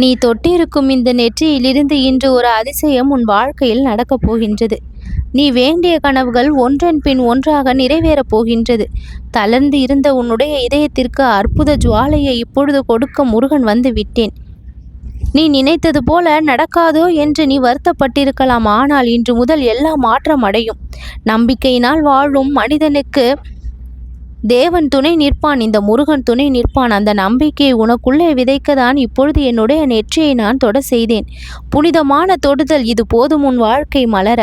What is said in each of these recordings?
நீ தொட்டிருக்கும் இந்த நெற்றியிலிருந்து இன்று ஒரு அதிசயம் உன் வாழ்க்கையில் நடக்கப் போகின்றது. நீ வேண்டிய கனவுகள் ஒன்றன் பின் ஒன்றாக நிறைவேறப் போகின்றது. தளர்ந்து இருந்த உன்னுடைய இதயத்திற்கு அற்புத ஜுவாலையை இப்பொழுது கொடுக்க முருகன் வந்து விட்டேன். நீ நினைத்தது போல நடக்காதோ என்று நீ வருத்தப்பட்டிருக்கலாம். ஆனால் இன்று முதல் எல்லாம் மாற்றம் அடையும் நம்பிக்கையினால் வாழும் மனிதனுக்கு தேவன் துணை நிற்பான் இந்த முருகன் துணை நிற்பான் அந்த நம்பிக்கையை உனக்குள்ளே விதைக்க தான் இப்பொழுது என்னுடைய நெற்றியை நான் தொட செய்தேன். புனிதமான தொடுதல் இது போதும் உன் வாழ்க்கை மலர.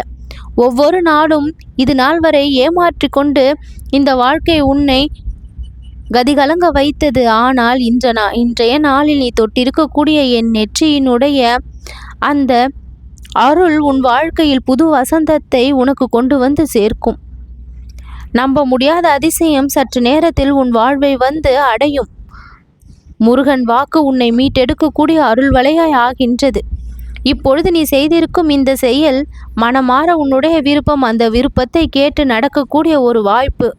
ஒவ்வொரு நாளும் இது நாள் வரை ஏமாற்றி கொண்டு இந்த வாழ்க்கை உன்னை கதிகலங்க வைத்தது. ஆனால் இன்ற நா இன்றைய நாளில் நீ தொட்டிருக்கக்கூடிய என் நெற்றியினுடைய அந்த அருள் உன் வாழ்க்கையில் புது வசந்தத்தை உனக்கு கொண்டு வந்து சேர்க்கும். நம்ப முடியாத அதிசயம் சற்று நேரத்தில் உன் வாழ்வை வந்து அடையும். முருகன் வாக்கு உன்னை மீட்டெடுக்கக்கூடிய அருள் வலையாய் ஆகின்றது. இப்பொழுது நீ செய்திருக்கும் இந்த செயல் மனமாற உன்னுடைய விருப்பம் அந்த விருப்பத்தை கேட்டு நடக்கக்கூடிய ஒரு வாய்ப்பு.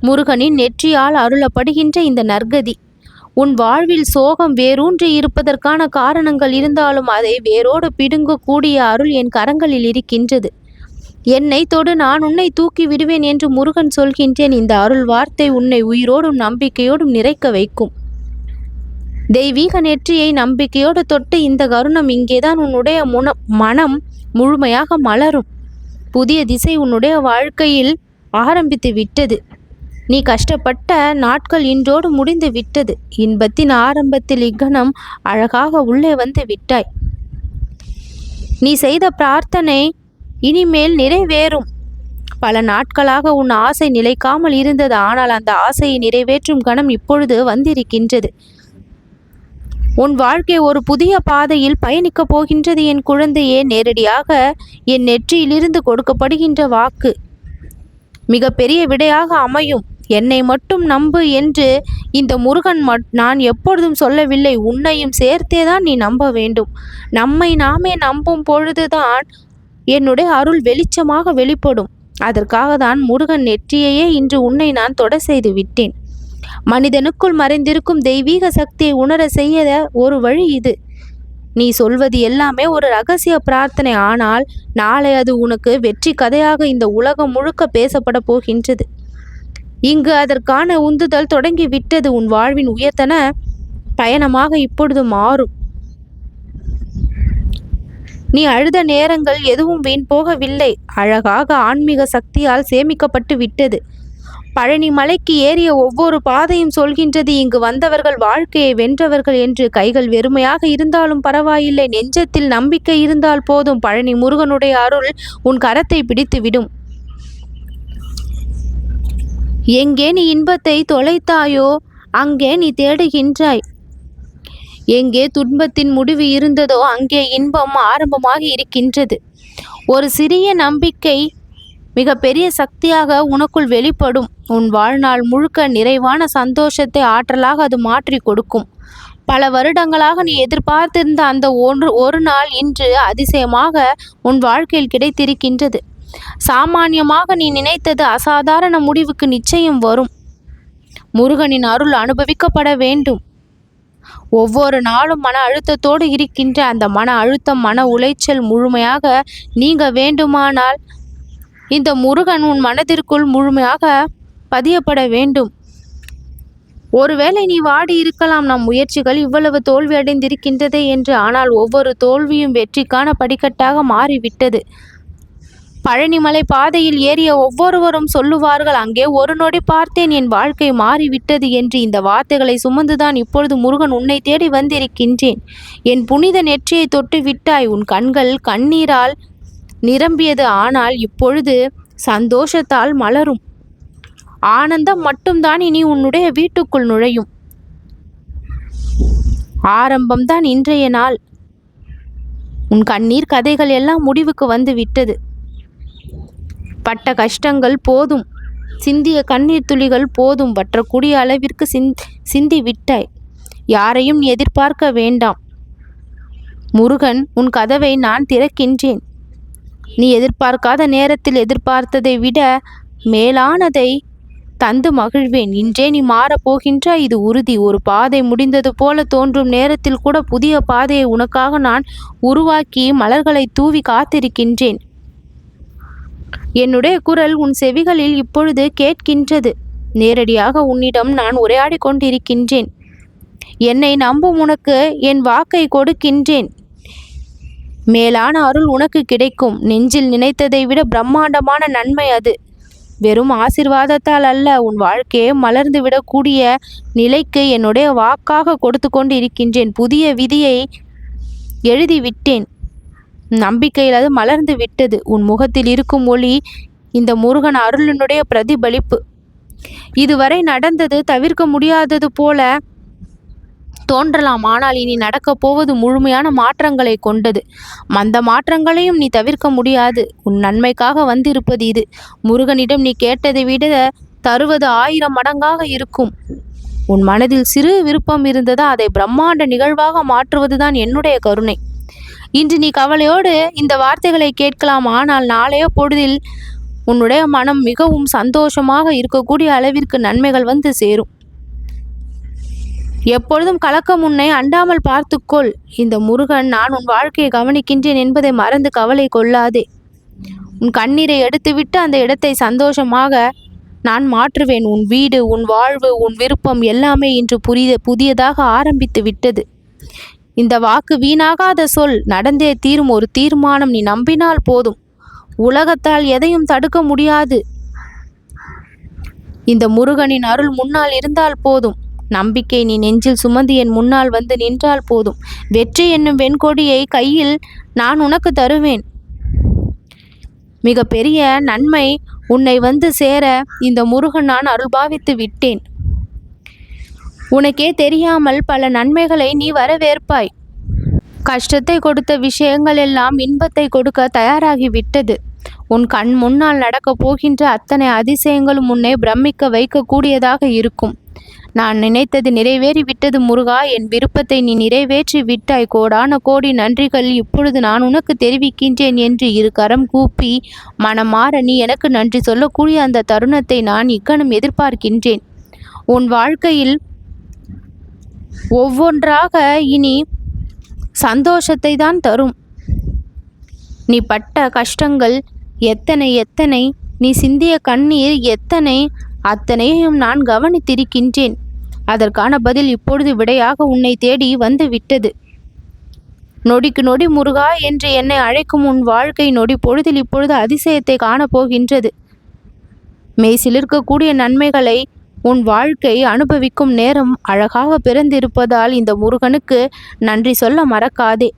முருகனின் நெற்றியால் அருளப்படுகின்ற இந்த நற்கதி. உன் வாழ்வில் சோகம் வேரூன்றி இருப்பதற்கான காரணங்கள் இருந்தாலும் அதை வேரோடு பிடுங்கக்கூடிய அருள் என் கரங்களில் இருக்கின்றது. என்னை தொடு நான் உன்னை தூக்கி விடுவேன் என்று முருகன் சொல்கின்றேன். இந்த அருள் வார்த்தை உன்னை உயிரோடும் நம்பிக்கையோடும் நிறைக்க வைக்கும். தெய்வீக நெற்றியை நம்பிக்கையோடு தொட்டு இந்த கருணம் இங்கேதான் உன்னுடைய முன மனம் முழுமையாக மலரும். புதிய திசை உன்னுடைய வாழ்க்கையில் ஆரம்பித்து விட்டது. நீ கஷ்டப்பட்ட நாட்கள் இன்றோடு முடிந்து விட்டது. இன்பத்தின் ஆரம்பத்தில் இக்கணம் அழகாக உள்ளே வந்து விட்டாய். நீ செய்த பிரார்த்தனை இனிமேல் நிறைவேறும். பல நாட்களாக உன் ஆசை நிலைக்காமல் இருந்தது. ஆனால் அந்த ஆசையை நிறைவேற்றும் கணம் இப்பொழுது வந்திருக்கின்றது. உன் வாழ்க்கை ஒரு புதிய பாதையில் பயணிக்கப் போகின்றது. என் குழந்தையே நேரடியாக என் நெற்றியிலிருந்து கொடுக்கப்படுகின்ற வாக்கு மிக பெரிய விடையாக அமையும். என்னை மட்டும் நம்பு என்று இந்த முருகன் மட் நான் எப்பொழுதும் சொல்லவில்லை. உன்னையும் சேர்த்தேதான் நீ நம்ப வேண்டும். நம்மை நாமே நம்பும் பொழுதுதான் என்னுடைய அருள் வெளிச்சமாக வெளிப்படும். அதற்காக தான் முருகன் நெற்றியையே இன்று உன்னை நான் தொட செய்து விட்டேன். மனிதனுக்குள் மறைந்திருக்கும் தெய்வீக சக்தியை உணர செய்ய ஒரு வழி இது. நீ சொல்வது எல்லாமே ஒரு ரகசிய பிரார்த்தனை. ஆனால் நாளை அது உனக்கு வெற்றி கதையாக இந்த உலகம் முழுக்க பேசப்பட போகின்றது. இங்கு அதற்கான உந்துதல் தொடங்கி விட்டது. உன் வாழ்வின் உயர்த்தன பயணமாக இப்பொழுது மாறும். நீ அழுத நேரங்கள் எதுவும் வீண் போகவில்லை. அழகாக ஆன்மீக சக்தியால் சேமிக்கப்பட்டு விட்டது. பழனி மலைக்கு ஏறிய ஒவ்வொரு பாதையும் சொல்கின்றது இங்கு வந்தவர்கள் வாழ்க்கையை வென்றவர்கள் என்று. கைகள் வெறுமையாக இருந்தாலும் பரவாயில்லை. நெஞ்சத்தில் நம்பிக்கை இருந்தால் போதும். பழனி முருகனுடைய அருள் உன் கரத்தை பிடித்துவிடும். எங்கே நீ இன்பத்தை தொலைத்தாயோ அங்கே நீ தேடுகின்றாய். எங்கே துன்பத்தின் முடிவு இருந்ததோ அங்கே இன்பம் ஆரம்பமாக இருக்கின்றது. ஒரு சிறிய நம்பிக்கை மிக பெரிய சக்தியாக உனக்குள் வெளிப்படும். உன் வாழ்நாள் முழுக்க நிறைவான சந்தோஷத்தை ஆற்றலாக அது மாற்றி கொடுக்கும். பல வருடங்களாக நீ எதிர்பார்த்திருந்த அந்த ஒன்று ஒரு நாள் இன்று அதிசயமாக உன் வாழ்க்கையில் கிடைத்திருக்கின்றது. சாமானியமாக நீ நினைத்தது அசாதாரண முடிவுக்கு நிச்சயம் வரும். முருகனின் அருள் அனுபவிக்கப்பட வேண்டும். ஒவ்வொரு நாளும் மன அழுத்தத்தோடு இருக்கின்ற அந்த மன அழுத்தம் மன உளைச்சல் முழுமையாக நீங்க வேண்டுமானால் இந்த முருகன் உன் மனதிற்குள் முழுமையாக பதியப்பட வேண்டும். ஒருவேளை நீ வாடி இருக்கலாம் நம் முயற்சிகள் இவ்வளவு தோல்வி அடைந்திருக்கின்றதே என்று ஆனால் ஒவ்வொரு தோல்வியும் வெற்றிக்கான படிக்கட்டாக மாறிவிட்டது. பழனிமலை பாதையில் ஏறிய ஒவ்வொருவரும் சொல்லுவார்கள் அங்கே ஒரு நொடி பார்த்தேன் என் வாழ்க்கை மாறிவிட்டது என்று. இந்த வார்த்தைகளை சுமந்துதான் இப்பொழுது முருகன் உன்னை தேடி வந்திருக்கின்றேன். என் புனித நெற்றியை தொட்டு விட்டாய் உன் கண்கள் கண்ணீரால் நிரம்பியது. ஆனால் இப்பொழுது சந்தோஷத்தால் மலரும். ஆனந்தம் மட்டும்தான் இனி உன்னுடைய வீட்டுக்குள் நுழையும். ஆரம்பம்தான் இன்றைய நாள். உன் கண்ணீர் கதைகள் எல்லாம் முடிவுக்கு வந்து விட்டது. பட்ட கஷ்டங்கள் போதும். சிந்திய கண்ணீர் துளிகள் போதும். வற்றக்கூடிய அளவிற்கு சிந் சிந்தி விட்டாய். யாரையும் எதிர்பார்க்க வேண்டாம். முருகன் உன் கதவை நான் திறக்கின்றேன். நீ எதிர்பார்க்காத நேரத்தில் எதிர்பார்த்ததை விட மேலானதை தந்து மகிழ்வேன். இன்றே நீ மாறப்போகின்ற இது உறுதி. ஒரு பாதை முடிந்தது போல தோன்றும் நேரத்தில் கூட புதிய பாதையை உனக்காக நான் உருவாக்கி மலர்களை தூவி காத்திருக்கின்றேன். என்னுடைய குரல் உன் செவிகளில் இப்பொழுது கேட்கின்றது. நேரடியாக உன்னிடம் நான் உரையாடி கொண்டிருக்கின்றேன். என்னை நம்பும் உனக்கு என் வாக்கை கொடுக்கின்றேன். மேலான அருள் உனக்கு கிடைக்கும். நெஞ்சில் நினைத்ததை விட பிரம்மாண்டமான நன்மை அது. வெறும் ஆசிர்வாதத்தால் அல்ல உன் வாழ்க்கையை மலர்ந்து விடக்கூடிய நிலைக்கு என்னுடைய வாக்காக கொடுத்து கொண்டு இருக்கின்றேன் புதிய விதியை எழுதி விட்டேன் நம்பிக்கையில் அது மலர்ந்து விட்டது. உன் முகத்தில் இருக்கும் ஒளி இந்த முருகன் அருளினுடைய பிரதிபலிப்பு. இதுவரை நடந்தது தவிர்க்க முடியாதது போல தோன்றலாம். ஆனால் இனி நடக்கப் போவது முழுமையான மாற்றங்களை கொண்டது. அந்த மாற்றங்களையும் நீ தவிர்க்க முடியாது. உன் நன்மைக்காக வந்திருப்பது இது. முருகனிடம் நீ கேட்டதை விட தருவது ஆயிரம் மடங்காக இருக்கும். உன் மனதில் சிறு விருப்பம் இருந்ததா? அதை பிரம்மாண்ட நிகழ்வாக மாற்றுவதுதான் என்னுடைய கருணை. இன்று நீ கவலையோடு இந்த வார்த்தைகளை கேட்கலாம். ஆனால் நாளைய பொழுதில் உன்னுடைய மனம் மிகவும் சந்தோஷமாக இருக்கக்கூடிய அளவிற்கு நன்மைகள் வந்து சேரும். எப்பொழுதும் கலக்கம் உன்னை அண்டாமல் பார்த்துக்கொள். இந்த முருகன் நான் உன் வாழ்க்கையை கவனிக்கின்றேன் என்பதை மறந்து கவலை கொள்ளாதே. உன் கண்ணீரை எடுத்துவிட்டு அந்த இடத்தை சந்தோஷமாக நான் மாற்றுவேன். உன் வீடு உன் வாழ்வு உன் விருப்பம் எல்லாமே இன்று புரிய புதியதாக ஆரம்பித்து விட்டது. இந்த வாக்கு வீணாகாத சொல் நடந்தே தீரும் ஒரு தீர்மானம் நீ நம்பினால் போதும். உலகத்தால் எதையும் தடுக்க முடியாது. இந்த முருகனின் அருள் முன்னால் இருந்தால் போதும். நம்பிக்கை நீ நெஞ்சில் சுமந்து என் முன்னால் வந்து நின்றால் போதும். வெற்றி என்னும் வெண்கொடியை கையில் நான் உனக்கு தருவேன். மிக பெரிய நன்மை உன்னை வந்து சேர இந்த முருகன் நான் அருள்பாவித்து விட்டேன். உனக்கே தெரியாமல் பல நன்மைகளை நீ வரவேற்பாய். கஷ்டத்தை கொடுத்த விஷயங்கள் எல்லாம் இன்பத்தை கொடுக்க தயாராகி விட்டது. உன் கண் முன்னால் நடக்கப் போகின்ற அத்தனை அதிசயங்களும் உன்னை பிரமிக்க வைக்கக்கூடியதாக இருக்கும். நான் நினைத்தது நிறைவேறி விட்டது முருகா. என் விருப்பத்தை நீ நிறைவேற்றி விட்டாய். கோடான கோடி நன்றிகள் இப்பொழுது நான் உனக்கு தெரிவிக்கின்றேன் என்று இரு கரம் கூப்பி மனமாற நீ எனக்கு நன்றி சொல்லக்கூடிய அந்த தருணத்தை நான் இக்கணம் எதிர்பார்க்கின்றேன். உன் வாழ்க்கையில் ஒவ்வொன்றாக இனி சந்தோஷத்தை தான் தரும். நீ பட்ட கஷ்டங்கள் எத்தனை எத்தனை நீ சிந்திய கண்ணீர் எத்தனை அத்தனையும் நான் கவனித்திருக்கின்றேன். அதற்கான பதில் இப்பொழுது விடையாக உன்னை தேடி வந்து விட்டது. நொடிக்கு நொடி முருகா என்று என்னை அழைக்கும் உன் வாழ்க்கை நொடி பொழுதில் இப்பொழுது அதிசயத்தை காணப்போகின்றது. மெய் சிலிர்க்கக்கூடிய நன்மைகளை உன் வாழ்க்கை அனுபவிக்கும் நேரம் அழகாக பிறந்திருப்பதால் இந்த முருகனுக்கு நன்றி சொல்ல மறக்காதே.